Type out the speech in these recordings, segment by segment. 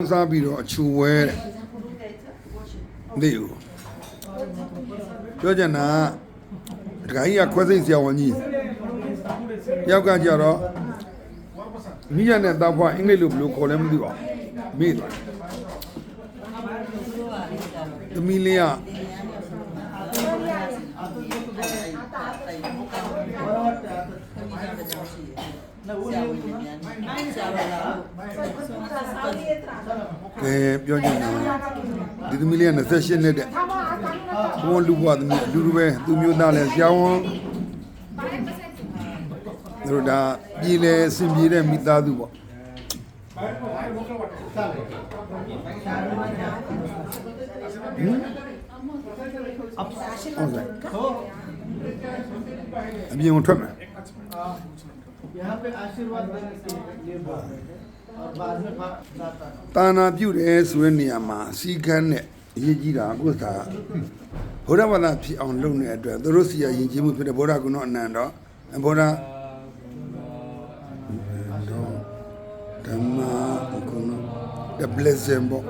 စားပြီးတော့အချူဝဲတဲ့နေဦးပြောချင်တာကဒကာကြီးကခွဲစိတ်ဆရာဝန်ကြီးယောက်ကကြတော့မိရနဲ့တောက်ဖွားအင်္ဂလိပ်လိုဘယ်လိုခေါ်လဲမသိပါဘူးမေ့သွားတယ်သမီးလေးက ကဲပြောချင်တာဒီသမီးလေးက28နှစ်တဲ့ဘုံလူဘွားသမီးအတူတူပဲသူမျိုးသားလဲဆရာဝန်သူတို့ဒါပြည်လဲစင်ပြေတဲ့မိသားစုပေါ့ဟုတ်ကဲ့အပြင်ကိုထွက်မယ် यहाँ पे आशीर्वाद देने के लिए बोल रहे थे और बाद में बात जाता है တာနာပြုတယ်ဆိုတဲ့နေရာမှာစီကန်းနဲ့အရေးကြီးတာကိုသာဘုရားဘာသာဖြစ်အောင်လုပ်နေတဲ့အတွက်သူတို့စီရယဉ်ကျေးမှုဖြစ်တဲ့ဘုရားကုဏအနန္တောဘုရားဓမ္မကုဏ the blessing ပေါ့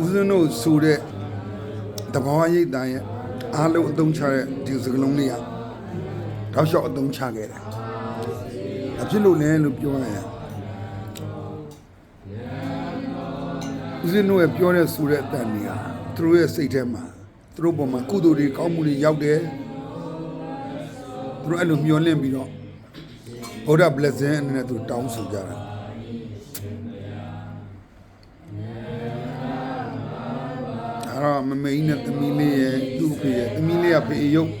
ဦးဇင်းတို့ဆိုတဲ့တဘာဝရိတ်တန်ရဲ့အားလုံးအသုံးချတဲ့ဒီစကလုံးလေးကတောက်လျှောက်အသုံးချခဲ့တယ်အဖြစ်လို့လဲလို့ပြောရရင် ဦးဇင်းတို့ရဲ့ပြောတဲ့ဆိုတဲ့အတန်ကြီးဟာသူတို့ရဲ့စိတ်ထဲမှာသူတို့ပေါ်မှာကုသိုလ်တွေကောင်းမှုတွေရောက်တယ်သူတို့အဲ့လိုမျှော်လင့်ပြီးတော့ဘုရား blessing အနေနဲ့သူတောင်းဆိုကြတာအဲ့တော့မမေကြီးနဲ့သမီးလေးရဲ့သူ့ဖေရဲ့သမီးလေးကဖေရုပ်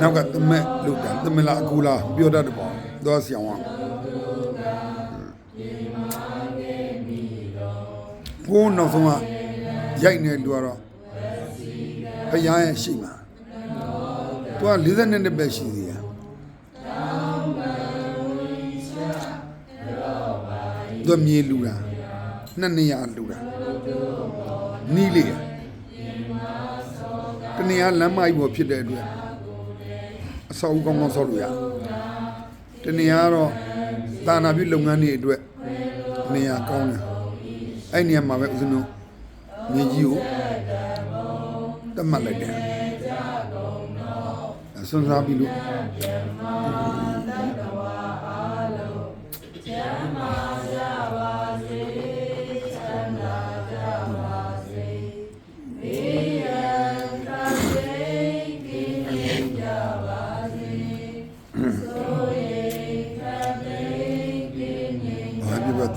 နောက်ကသမက်လို့တာသမလာအကူလာပြောတတ်တယ်ပေါ့သွားဆရာဝ န်ဘိုးနောက်ဆုံးကရိုက်နေလူကတော့ဖယားရဲ့ရှိမှာသူက40နှစ်ပဲရှိသေးတယ်သူကမြေလူတာနှစ်နေရလူတာနီးလေးတနေရလမ်းမကြီးပေါ်ဖြစ်တဲ့အတွက်အဆောက်အဦကောင်းကောင်းဆောက်လို့ရတနေရတော့တာနာပြုလုပ်ငန်းတွေအတွက်နေရာကောင်းတယ် အဲ့နေရာမှာပဲဦးဇင်းတို့မြေကြီးကိုတတ်မှတ်လိုက်တယ်အစွန်းစားပြီးလို့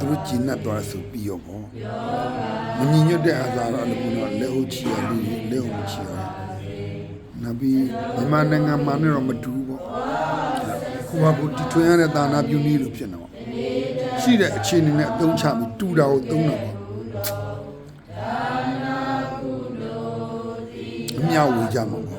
တို့ကျဉ်တ်သွားဆိုပြီးရောပေါ့မညီညွတ်တဲ့အာသာတော့လည်းဘုရားလက်ဟုတ်ချီရလေးလက်ဟုတ်ချီရနဗီမြန်မာနိုင်ငံမှာနဲ့တော့မတူဘူးပေါ့ခုကဘုတီထွင်ရတဲ့သာနာပြုနည်းလို့ဖြစ်နေပေါ့ရှိတဲ့အခြေအနေနဲ့အသုံးချပြီးတူတာကိုသုံးတာပေါ့အမြောက်ဝေကြမှာပေါ့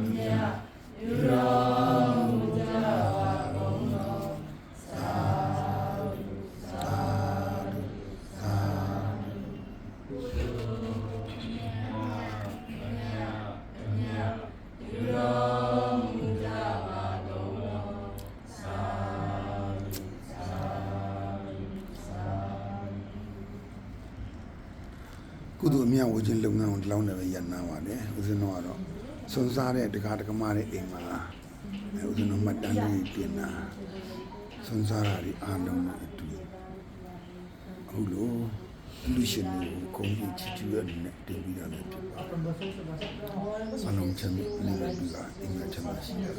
ကုသိုလ်အမြတ်ဝေခြင်းလုပ်ငန်းကိုဒီလောက်နဲ့ပဲရန်နာပါတယ်ဦးဇင်းတော်ကတော့ စွန်းစားတဲ့ဒကာဒကမတွေအိမ်မှာဥဒနမတန်ကြီးပြင်လာစွန်းစားတာဒီအားလုံးနဲ့အတူအခုလိုလူရှင်တွေကိုဂုဏ်ပြုချီးကျူးရတဲ့တင်ပြီးတာလည်းဖြစ်ပါတယ်။ဆန္ဒချမ်းမြေ့နေပြီးတာအင်္ဂါချမ်းသာရှိတယ်။